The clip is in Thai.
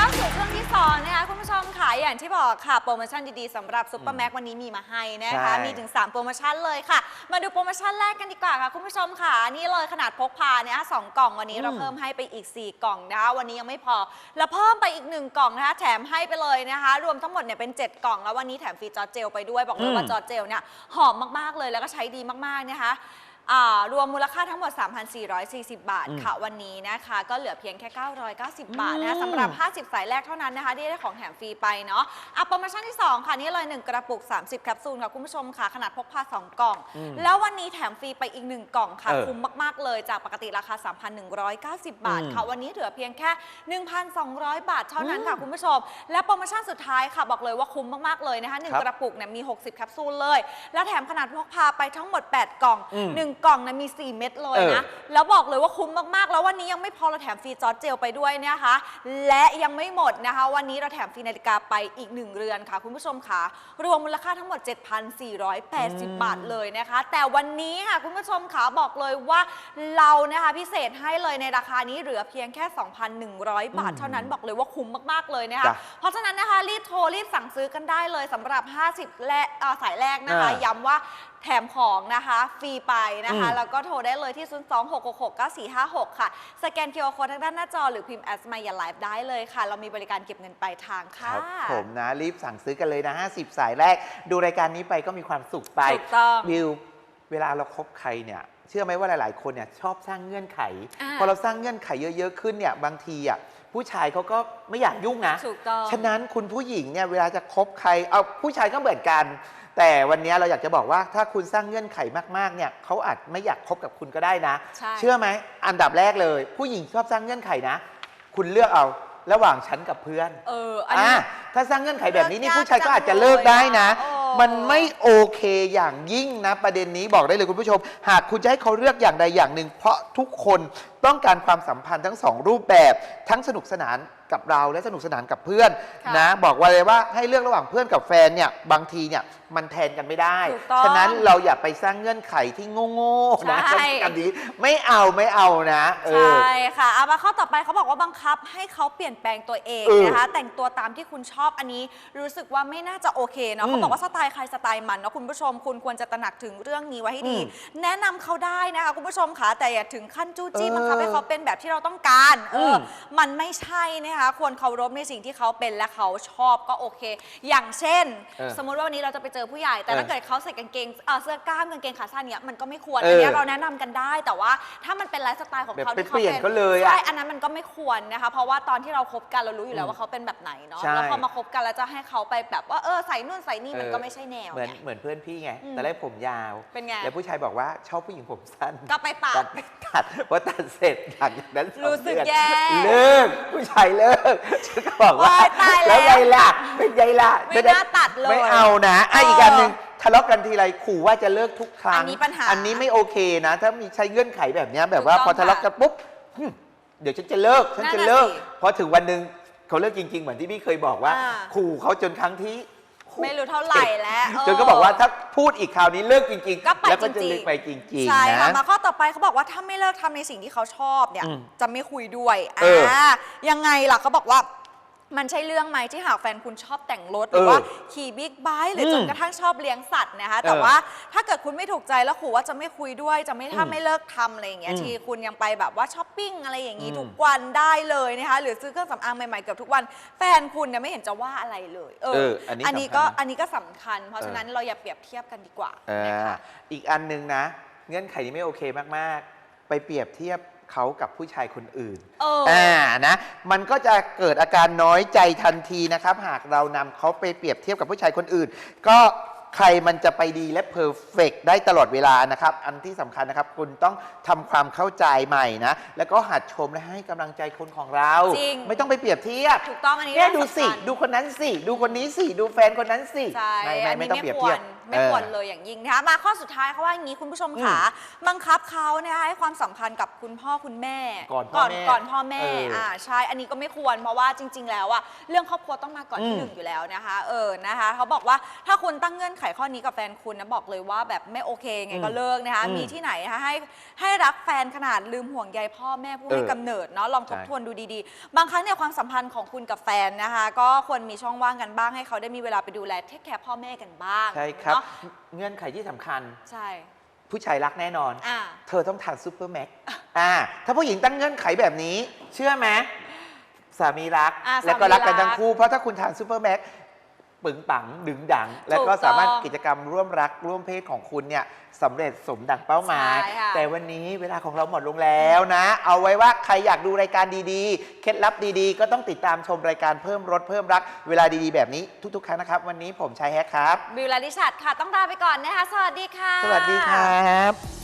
เข้าสู่ช่วงที่สองนะคะคุณผู้ชมค่ะอย่างที่บอกค่ะโปรโมชั่นดีๆสำหรับซุปเปอร์แม็กวันนี้มีมาให้นะคะมีถึง 3 โปรโมชั่นเลยค่ะ มาดูโปรโมชั่นแรกกันดีกว่าค่ะ คุณผู้ชมค่ะ นี่เลยขนาดพกพาเนี่ยสองกล่องวันนี้เราเพิ่มให้ไปอีก 4 กล่องนะคะวันนี้ยังไม่พอ แล้วเพิ่มไปอีก 1 กล่องนะคะแถมให้ไปเลยนะคะ รวมทั้งหมดเนี่ยเป็น 7 กล่องแล้ววันนี้แถมฟรีจอร์เจลไปด้วยบอกเลยว่าจอร์เจลเนี่ยหอมมากๆเลยแล้วก็ใช้ดีมากๆนะคะ รวมมูลค่าทั้งหมด 3,440 บาทอืมค่ะวันนี้นะคะ ก็เหลือเพียงแค่ 990 บาทนะอืมสำหรับ 50 สายแรกเท่านั้นนะคะ ที่ได้ของแถมฟรีไปเนาะอะโปรโมชั่นที่ 2 ค่ะ นี่เลย 1 กระปุก 30 แคปซูลค่ะคุณผู้ชมค่ะ ขนาดพกพา 2 กล่องอืมแล้ววันนี้แถมฟรีไปอีก 1 กล่องค่ะเออคุ้มมาก ๆ เลยจากปกติราคา 3,190 บาทอืมค่ะวันนี้เหลือเพียงแค่ 1,200 บาทเท่านั้นค่ะคุณผู้ชม และโปรโมชั่นสุดท้ายค่ะบอกเลยว่าคุ้มมากๆเลยนะคะหนึ่งครับกระปุกเนี่ยมี 60 แคปซูลเลย แล้วแถมขนาดพกพาไปทั้งหมด 8 กล่องอืมหนึ่งกล่องนะมี 4 เม็ดเลยนะเออแล้วบอกเลยว่าคุ้มมากๆ แล้ววันนี้ยังไม่พอเราแถมฟรีจอร์จเจลไปด้วยเนยนะคะ และยังไม่หมดนะคะ วันนี้เราแถมฟรีนาฬิกาไปอีก 1 เรือนค่ะ คุณผู้ชมค่ะ รวมมูลค่าทั้งหมด 7,480 บาทเลยนะคะ แต่วันนี้ค่ะคุณผู้ชมค่ะบอกเลยว่าเรานะคะพิเศษให้เลยในราคานี้เหลือเพียงแค่ 2,100 บาท เท่านั้นบอกเลยว่าคุ้มมากๆเลยนะคะจ้ะเพราะฉะนั้นนะคะรีบโทรรีบสั่งซื้อกันได้เลยสำหรับ 50 และเอ่อสายแรกนะคะอ่าย้ำว่าแถมของนะคะ ฟรีไปนะคะอืมแล้วก็โทรได้เลยที่ 026669456 ค่ะ สแกน QR Code ทางด้านหน้าจอหรือพิมพ์ s m y a Live ได้เลยค่ะ เรามีบริการเก็บเงินปลายทางคค่ะรับผมนะ รีบสั่งซื้อกันเลยนะ 50 สายแรก ดูรายการนี้ไปก็มีความสุขไป ถูกต้อง วิวเวลาเราคบใครเนี่ยเชื่อไหมว่าหลาย ๆ คนเนี่ยชอบสร้างเงื่อนไข อ่าพอเราสร้างเงื่อนไขเยอะ ๆ ขึ้นเนี่ยบางทีอะ ผู้ชายเขาก็ไม่อยากยุ่งนะ ถูกต้อง ฉะนั้นคุณผู้หญิงเนี่ยเวลาจะคบใคร เอาผู้ชายก็เหมือนกัน แต่วันนี้เราอยากจะบอกว่าถ้าคุณสร้างเงื่อนไขมากๆเนี่ยเขาอาจไม่อยากคบกับคุณก็ได้นะ ใช่ เชื่อไหมอันดับแรกเลย ผู้หญิงชอบสร้างเงื่อนไขนะ คุณเลือกเอาระหว่างฉันกับเพื่อนเออ อันนี้ อะถ้าสร้างเงื่อนไขแบบนี้นี่เลือกผู้ชายก็อาจจะยากจังเลิกได้นะเลยอะโอ้มันไม่โอเคอย่างยิ่งนะ ประเด็นนี้บอกได้เลยคุณผู้ชม หากคุณจะให้เขาเลือกอย่างใดอย่างหนึ่ง เพราะทุกคนต้องการความสัมพันธ์ทั้งสองรูปแบบทั้งสนุกสนานกับเราและสนุกสนานกับเพื่อนค่ะนะบอกไว้เลยว่าให้เลือกระหว่างเพื่อนกับแฟนเนี่ยบางทีเนี่ยมันแทนกันไม่ได้ ถูกต้องฉะนั้นเราอย่าไปสร้างเงื่อนไขที่โง่ๆนะใช่อันนี้ไม่เอาไม่เอานะเอใชอ่ค่ะเอามาข้อต่อไปเขาบอกว่าบังคับให้เขาเปลี่ยนแปลงตัวเองเออนะคะ แต่งตัวตามที่คุณชอบอันนี้ รู้สึกว่าไม่น่าจะโอเคเนาะอืมเขาบอกว่าสไตล์ใครสไตล์มันเนาะคุณผู้ชมคุณควรจะตระหนักถึงเรื่องนี้ไว้ให้ดี อืมแนะนำเขาได้นะคะคุณผู้ชมค่ะแต่อย่าถึงขั้นจู้จี้เออ บังคับให้เขาเป็นแบบที่เราต้องการเอออม มันไม่ใช่นะคะควรเคารพในสิ่งที่เขาเป็นและเขาชอบก็โอเค อย่างเช่น เออสมมุติว่าวันนี้เราจะไปเจอผู้ใหญ่ แต่เออถ้าเกิดเขาใส่กางเกงเอ่อเสื้อกล้ามกางเกงขาสั้นเนี้ยมันก็ไม่ควรเอออัอันเนี้ยเราแนะนำกันได้ แต่ว่าถ้ามันเป็นไลฟ์สไตล์ของแบบเขาไปที่เปลี่ยนป็เขาเลยอะใช่อันนั้นมันก็ไม่ควรนะคะเพราะว่าตอนที่เราคบกันเรารู้อยู่แล้วว่าเขาเป็นแบบไหนเนาะใช่ แล้วพอมาคบกันแล้วจะให้เขาไปแบบว่าเออใส่นู่นใส่นี่มันก็ไม่ใช่แนวเหมือนไง เหมือนเพื่อนพี่ไงอืมแต่แรกผมยาว เป็นไง แล้วผู้ชายบอกว่าชอบผู้หญิงผมสั้นก็ไปปาตัดดไม่ตัดพอตัดเสร็จหลังจากนั้นสองรู้สึกเดือนแย่เลิกผู้ชายเลิกฉันก็บอกว่าโอ๊ยตายแล้วไงล่ะเป็นไงล่ะไม่น่าตัดเลยไม่เอานะอะเอออีอีกอันหนึ่งทะเลาะกันทีไรขู่ว่าจะเลิกทุกครั้งอันนี้ปัญหาอันนี้ไม่โอเคนะ ถ้ามีใช้เงื่อนไขแบบเนี้ยแบบว่าถูกต้องพอทะเลาะกันปุ๊บหึเดี๋ยวฉันจะเลิกฉันนั่นจะน่ะเลิกสิพอถึงวันหนึ่งเขาเลิกจริง ๆ เหมือนที่พี่เคยบอกว่า อ่า ขู่เขาจนครั้งที่ ไม่รู้เท่าไหร่แล้วเจนก็บอกว่าถ้าพูดอีกคราวนี้เลิกจริงก็ไปแล้วก็จจะริงๆ เลิกไปจริงใช่ๆค่ะนะ มาข้อต่อไปเขาบอกว่าถ้าไม่เลิกทำในสิ่งที่เขาชอบเนี่ย อืมจะไม่คุยด้วยเอออ่ายังไงล่ะเขาบอกว่า มันใช่เรื่องไหมที่หากแฟนคุณชอบแต่งรถหรือเออว่าขี่บิ๊กไบค์หรืออมจนกระทั่งชอบเลี้ยงสัตว์นะคะ แต่เออว่าถ้าเกิดคุณไม่ถูกใจแล้วขู่ว่าจะไม่คุยด้วย จะไม่ถ้าอืมไม่เลิกทำอะไรอย่างเงี้ยอืมทีคุณยังไปแบบว่าช้อปปิ้งอะไรอย่างงี้อืมทุกวันได้เลยนะคะหรือซื้อเครื่องสำอางใหม่ๆเกือบทุกวันแฟนคุณเนี่ยไม่เห็นจะว่าอะไรเลยเอเออออันนี้อันนี้สำคัญก็นะอันนี้ก็สำคัญ เพราะเออฉะนั้นเราอย่าเปรียบเทียบกันดีกว่าเออนะคะอีกอันหนึ่งนะ เงื่อนไขนี้ไม่โอเคมากๆ ไปเปรียบเทียบ เขากับผู้ชายคนอื่นเอออ่านะมันก็จะเกิดอาการน้อยใจทันทีนะครับ หากเรานำเขาไปเปรียบเทียบกับผู้ชายคนอื่น ก็ใครมันจะไปดีและเพอร์เฟกได้ตลอดเวลานะครับ อันที่สำคัญนะครับ คุณต้องทำความเข้าใจใหม่นะ แล้วก็หัดชมและให้กำลังใจคนของเรา จริง ไม่ต้องไปเปรียบเทียบ ถูกต้องอันนี้เนี่ยเรื่องดูสิสำคัญ ดูคนนั้นสิ ดูคนนี้สิ ดูแฟนคนนั้นสิ ใช่ไม่ไม่อันไม่นี้ต้องไม่เปรียบคเทีวยรบไม่ควร เลยอย่างยิ่งนะคะมาข้อสุดท้ายเขาว่าอย่างนี้คุณผู้ชมค่ะบังคับเขานะคะให้ความสัมพันธ์กับคุณพ่อคุณแม่ ก่อนพ่อแม่ก่อนพ่อแม่เอออ่อ่าใช่อันนี้ก็ไม่ควรเพราะว่าจริง ๆ แล้วอะเรื่องครอบครัวต้องมาก่อนที่อืมหนึ่งอยู่แล้วนะคะ เออนะคะเขาบอกว่าถ้าคุณตั้งเงื่อนไขข้อนี้กับแฟนคุณนะบอกเลยว่าแบบไม่โอเคไงก็อืมเลิกนะคะอืมมีที่ไหนนะคะให้ให้รักแฟนขนาดลืมห่วงใยพ่อแม่ผู้ให้เออกำเนิดเนาะลองทบใช่ทวนดูดีๆ บางครั้งเนี่ยความสัมพันธ์ของคุณกับแฟนนะคะ ก็ควรมีช่องว่างกันบ้างให้เขาได้มีเวลาไปดูแลเทคแคร์พ่อแม่กันบ้างใช่ครับเนาะเงื่อนไขที่สำคัญ ใช่ ผู้ชายรักแน่นอน อ่า เธอต้องทานซูเปอร์แม็กอ่าถ้าผู้หญิงตั้งเงื่อนไขแบบนี้ เชื่อไหมสามีรัก อ่าแล้วก็สามีรักกันรัก ทั้งคู่ เพราะถ้าคุณทานซูเปอร์แม็ก ปึงปังดึงดัง แล้วก็ถูกต้องสามารถกิจกรรมร่วมรักร่วมเพศของคุณเนี่ยสำเร็จสมดังเป้าหมายใช่ค่ะแต่วันนี้เวลาของเราหมดลงแล้วนะ เอาไว้ว่าใครอยากดูรายการดีๆ เคล็ดลับดีๆ ก็ต้องติดตามชมรายการเพิ่มรสเพิ่มรัก เวลาดีๆ แบบนี้ทุกๆ ครั้งนะครับ วันนี้ผมชายแฮกครับ บิวลาดิชัดค่ะ ต้องลาไปก่อนนะคะ สวัสดีค่ะ สวัสดีครับ